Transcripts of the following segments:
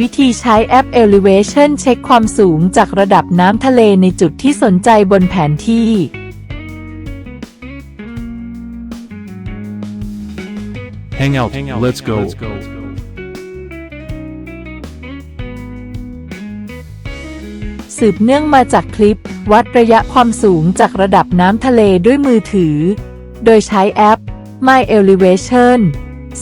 วิธีใช้แอป Elevation เช็คความสูงจากระดับน้ำทะเลในจุดที่สนใจบนแผนที่ Hang out. Let's go. สืบเนื่องมาจากคลิป วัดระยะความสูงจากระดับน้ำทะเลด้วยมือถือ โดยใช้แอป My Elevation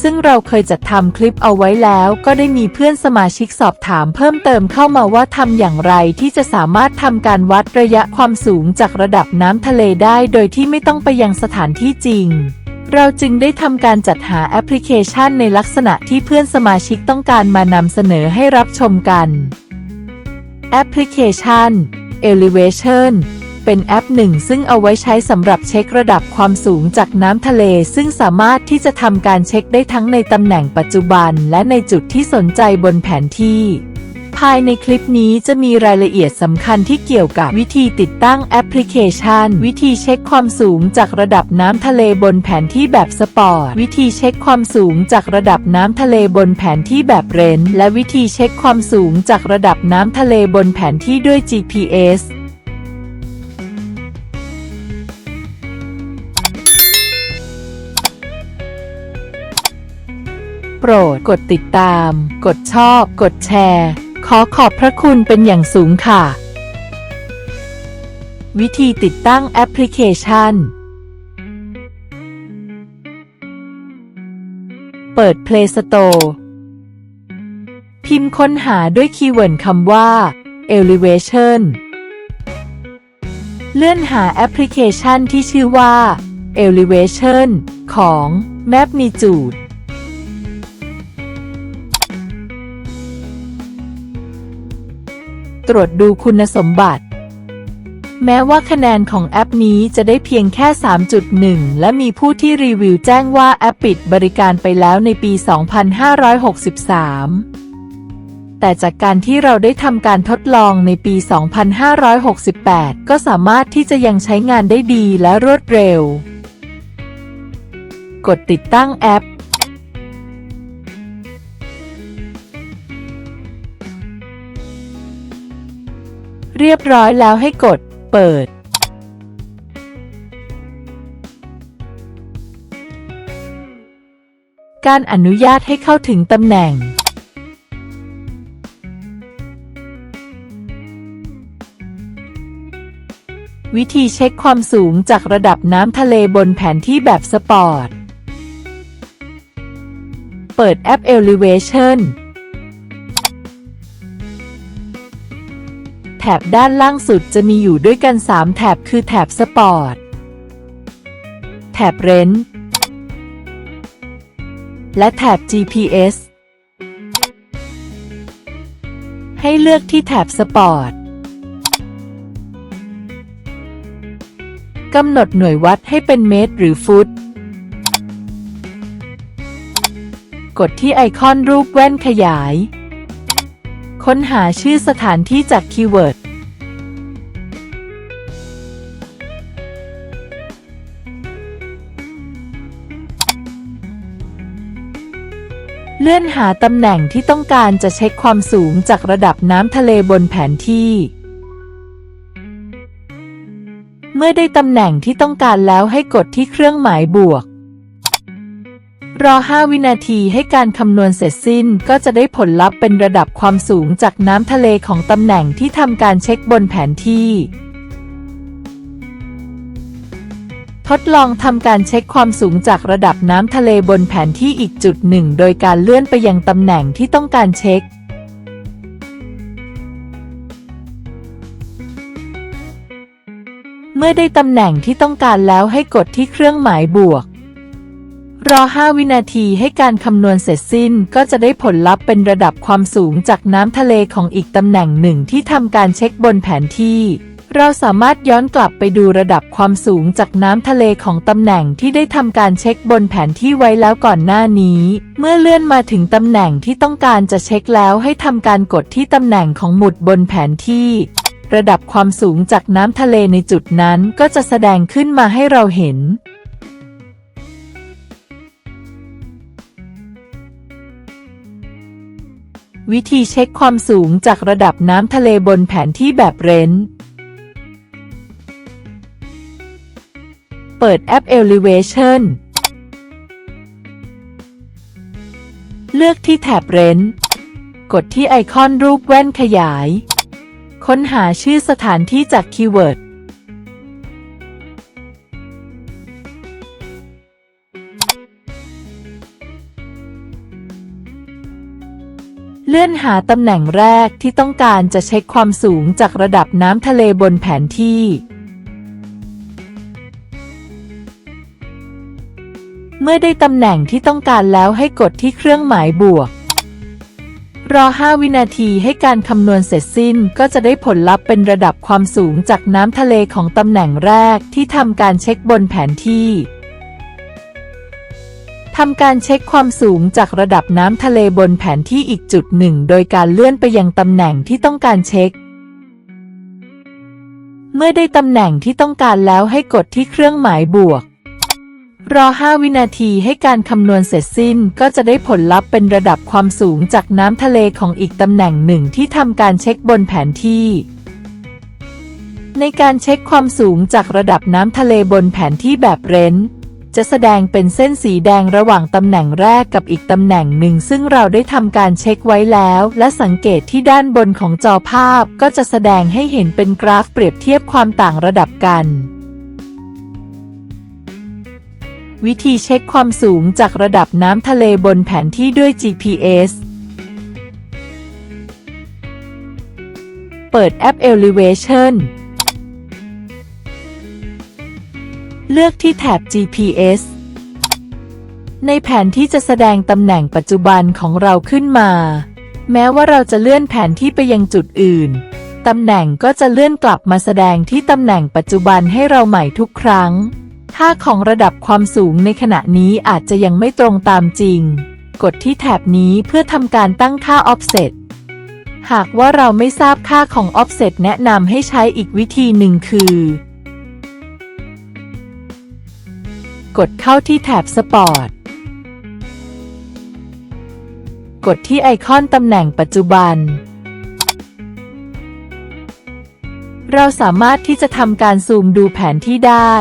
ซึ่งเราเคยจัดทำคลิปเอาไว้แล้ว ก็ได้มีเพื่อนสมาชิกสอบถามเพิ่มเติมเข้ามาว่าทำอย่างไรที่จะสามารถทำการวัดระยะความสูงจากระดับน้ำทะเลได้ โดยที่ไม่ต้องไปยังสถานที่จริง เราจึงได้ทำการจัดหาแอปพลิเคชันในลักษณะที่เพื่อนสมาชิกต้องการมานำเสนอให้รับชมกัน แอปพลิเคชัน Elevation เป็นแอปหนึ่งซึ่งเอาไว้ใช้สำหรับเช็คระดับความสูงจากน้ำทะเล ซึ่งสามารถที่จะทำการเช็คได้ทั้งในตำแหน่งปัจจุบัน และในจุดที่สนใจบนแผนที่ ภายในคลิปนี้จะมีรายละเอียดสำคัญที่เกี่ยวกับวิธีติดตั้งแอปพลิเคชัน วิธีเช็คความสูงจากระดับน้ำทะเลบนแผนที่แบบสปอร์ต วิธีเช็คความสูงจากระดับน้ำทะเลบนแผนที่แบบเรนและวิธีเช็คความสูงจากระดับน้ำทะเลบนแผนที่ด้วย GPS โปรดกดติดตาม กดชอบ กดแชร์ ขอขอบพระคุณเป็นอย่างสูงค่ะ วิธีติดตั้งแอปพลิเคชัน เปิด Play Store พิมพ์ค้นหาด้วยคีย์เวิร์ดคำว่า Elevation เลื่อนหาแอปพลิเคชันที่ชื่อว่า Elevation ของ Magnitude ตรวจดูคุณสมบัติ แม้ว่าคะแนนของแอปนี้จะได้เพียงแค่ 3.1 และมีผู้ที่รีวิวแจ้งว่าแอปปิดบริการไปแล้วในปี 2563แต่จากการที่เราได้ทำการทดลองในปี 2568 ก็สามารถที่จะยังใช้งานได้ดีและรวดเร็ว กดติดตั้งแอป เรียบร้อยแล้วให้กด เปิด การอนุญาตให้เข้าถึงตำแหน่ง วิธีเช็คความสูงจากระดับน้ำทะเลบนแผนที่แบบสปอร์ต เปิดแอป Elevation บด้านล่างสุดจะมีอยู่ด้วยกัน 3 แถบคือแถบสปอร์ต แถบเรนท์และแถบ GPS ให้เลือกที่แถบสปอร์ตกำหนดหน่วยวัดให้เป็นเมตรหรือฟุต กดที่ไอคอนรูปแว่นขยาย ค้นหาชื่อสถานที่จากคีย์เวิร์ด เลื่อนหาตำแหน่งที่ต้องการจะเช็คความสูงจากระดับน้ำทะเลบนแผนที่ เมื่อได้ตำแหน่งที่ต้องการแล้วให้กดที่เครื่องหมายบวก รอ 5 วินาทีให้การคำนวณเสร็จสิ้นก็จะได้ผลลัพธ์เป็นระดับความสูงจากน้ำทะเลของตำแหน่งที่ทำการเช็คบนแผนที่ ทดลองทำการเช็คความสูงจากระดับน้ำทะเลบนแผนที่อีกจุดหนึ่ง โดยการเลื่อนไปยังตำแหน่งที่ต้องการเช็ค เมื่อได้ตำแหน่งที่ต้องการแล้วให้กดที่เครื่องหมายบวก รอ 5 วินาทีให้การคำนวณเสร็จสิ้นก็จะได้ผลลัพธ์เป็นระดับความสูงจากน้ำทะเลของอีกตำแหน่งหนึ่งที่ทำการเช็คบนแผนที่ เราสามารถย้อนกลับไปดูระดับความสูงจากน้ำทะเลของตำแหน่งที่ได้ทำการเช็คบนแผนที่ไว้แล้วก่อนหน้านี้ เมื่อเลื่อนมาถึงตำแหน่งที่ต้องการจะเช็คแล้วให้ทำการกดที่ตำแหน่งของหมุดบนแผนที่ ระดับความสูงจากน้ำทะเลในจุดนั้นก็จะแสดงขึ้นมาให้เราเห็นวิธีเช็คความสูงจากระดับน้ำทะเลบนแผนที่แบบเรน เปิดแอป Elevation เลือกที่แถบเรนท์กดที่ไอคอนรูปแว่นขยาย ค้นหาชื่อสถานที่จากคีย์เวิร์ด เลื่อนหาตำแหน่งแรกที่ต้องการจะเช็คความสูงจากระดับน้ำทะเลบนแผนที่ มื่อได้ตำแหน่งที่ต้องการแล้วให้กดที่เครื่องหมายบวก รอ 5 วินาทีให้การคำนวณเสร็จสิ้นก็จะได้ผลลัพธ์เป็นระดับความสูงจากน้ำทะเลของตำแหน่งแรกที่ทำการเช็คบนแผนที่ทำการเช็คความสูงจากระดับน้ำทะเลบนแผนที่อีกจุดหนึ่ง โดยการเลื่อนไปยังตำแหน่งที่ต้องการเช็ค เมื่อได้ตำแหน่งที่ต้องการแล้วให้กดที่เครื่องหมายบวก รอ 5 วินาทีให้การคำนวณเสร็จสิ้นก็จะได้ผลลัพธ์เป็นระดับความสูงจากน้ำทะเลของอีกตำแหน่งหนึ่งที่ทำการเช็คบนแผนที่ ในการเช็คความสูงจากระดับน้ำทะเลบนแผนที่แบบเรนท์จะแสดงเป็นเส้นสีแดงระหว่างตำแหน่งแรกกับอีกตำแหน่งหนึ่ง ซึ่งเราได้ทำการเช็คไว้แล้ว และสังเกตที่ด้านบนของจอภาพก็จะแสดงให้เห็นเป็นกราฟเปรียบเทียบความต่างระดับกัน วิธีเช็คความสูงจากระดับน้ำทะเลบนแผนที่ด้วย GPS เปิดแอป Elevation เลือกที่แถบ GPS ในแผนที่จะแสดงตำแหน่งปัจจุบันของเราขึ้นมา แม้ว่าเราจะเลื่อนแผนที่ไปยังจุดอื่น ตำแหน่งก็จะเลื่อนกลับมาแสดงที่ตำแหน่งปัจจุบันให้เราใหม่ทุกครั้ง ค่าของระดับความสูงในขณะนี้อาจจะยังไม่ตรงตามจริง กดที่แถบนี้เพื่อทำการตั้งค่า offset หากว่าเราไม่ทราบค่าของ offset แนะนำให้ใช้อีกวิธีหนึ่งคือ กดเข้าที่แถบ Sport กดที่ไอคอนตำแหน่งปัจจุบัน เราสามารถที่จะทำการซูมดูแผนที่ได้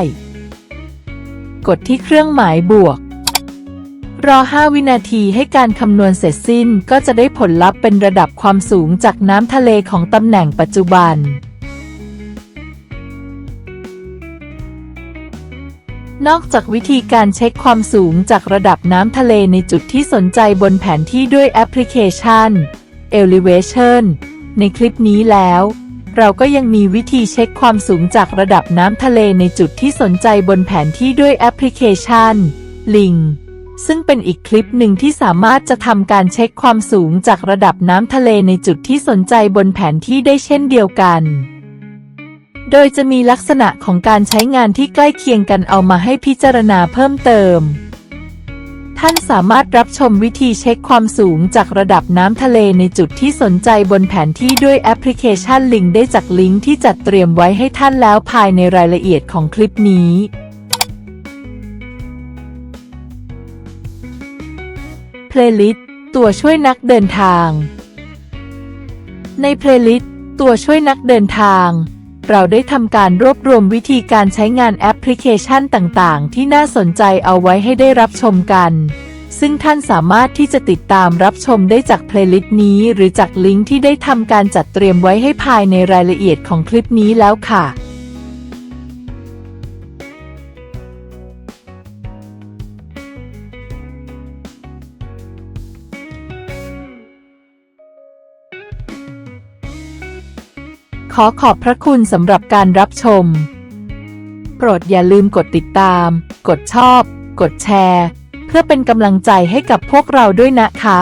กดที่เครื่องหมายบวก รอ 5 วินาทีให้การคำนวณเสร็จสิ้นก็จะได้ผลลัพธ์เป็นระดับความสูงจากน้ำทะเลของตำแหน่งปัจจุบัน นอกจากวิธีการเช็คความสูงจากระดับน้ำทะเลในจุดที่สนใจบนแผนที่ด้วยแอปพลิเคชัน Elevation ในคลิปนี้แล้ว เราก็ยังมีวิธีเช็คความสูงจากระดับน้ำทะเลในจุดที่สนใจบนแผนที่ด้วยแอปพลิเคชัน Ling ซึ่งเป็นอีกคลิปหนึ่งที่สามารถจะทำการเช็คความสูงจากระดับน้ำทะเลในจุดที่สนใจบนแผนที่ได้เช่นเดียวกัน โดยจะมีลักษณะของการใช้งานที่ใกล้เคียงกันเอามาให้พิจารณาเพิ่มเติม ท่านสามารถรับชมวิธีเช็คความสูงจากระดับน้ำทะเลในจุดที่สนใจบนแผนที่ด้วยแอปพลิเคชันลิงได้จากลิงก์ที่จัดเตรียมไว้ให้ท่านแล้วภายในรายละเอียดของคลิปนี้เพลย์ลิสต์ตัวช่วยนักเดินทาง ในเพลย์ลิสต์ตัวช่วยนักเดินทาง เราได้ทำการรวบรวมวิธีการใช้งานแอปพลิเคชันต่างๆ ที่น่าสนใจเอาไว้ให้ได้รับชมกัน ซึ่งท่านสามารถที่จะติดตามรับชมได้จากเพลย์ลิสต์นี้ หรือจากลิงก์ที่ได้ทำการจัดเตรียมไว้ให้ภายในรายละเอียดของคลิปนี้แล้วค่ะ อขอบพระคุณสำหรับการรับชม โปรดอย่าลืมกดติดตาม กดชอบ กดแชร์ เพื่อเป็นกำลังใจให้กับพวกเราด้วยนะคะ